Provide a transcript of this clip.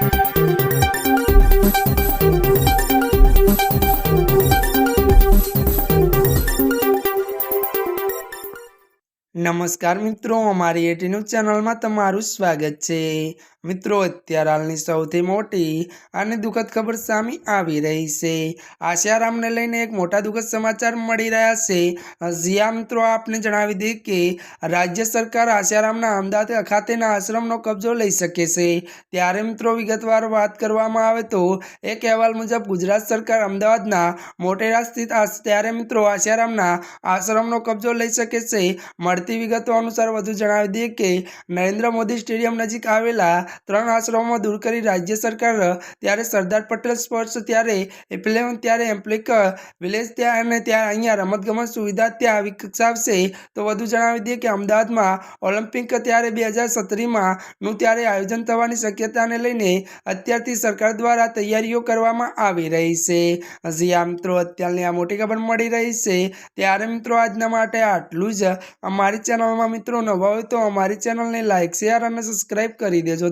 Thank you. નમસ્કાર મિત્રો, અમારી એટી ન્યૂઝ ચેનલમાં તમારું સ્વાગત છે. મિત્રો, અત્યારે હાલની સૌથી મોટી અને દુઃખદ ખબર સામે આવી રહી છે. આશારામને લઈને એક મોટા દુઃખદ સમાચાર મળી રહ્યા છે. જ્યાં મિત્રો, આપને જણાવી દઈએ કે રાજ્ય સરકાર આશારામના અમદાવાદ ખાતેના આશ્રમનો કબજો લઈ શકે છે. ત્યારે મિત્રો, વિગતવાર વાત કરવામાં આવે તો એક અહેવાલ મુજબ ગુજરાત સરકાર અમદાવાદના મોટેરા સ્થિત ત્યારે મિત્રો આશારામના આશ્રમનો કબજો લઈ શકે છે. મળતી વિગતો અનુસાર વધુ જણાવી દઈએ કે નરેન્દ્ર મોદી સ્ટેડિયમ નજીક આવેલા ત્રણ આશ્રમો દૂર કરી રાજ્ય સરકાર ત્યારે સરદાર પટેલ સ્પોર્ટ્સ ત્યારે એપ્લેવન ત્યારે એમ્પ્લિક વિલેજ ત્યાં અને ત્યાં અહીંયા રમતગમત સુવિધા ત્યાં વિકસાવશે. તો વધુ જણાવી દઈએ કે અમદાવાદમાં ઓલિમ્પિક ત્યારે બે હજાર સત્તરીમાં નું ત્યારે આયોજન થવાની શક્યતાને લઈને અત્યારથી સરકાર દ્વારા તૈયારીઓ કરવામાં આવી રહી છે. હજી આ મિત્રો અત્યારની આ મોટી ખબર મળી રહી છે. ત્યારે મિત્રો આજના માટે આટલું જ. અમારી ચેનલમાં મિત્રો નવા હોય તો અમારી ચેનલને લાઇક શેર અને સબસ્ક્રાઈબ કરી દેજો.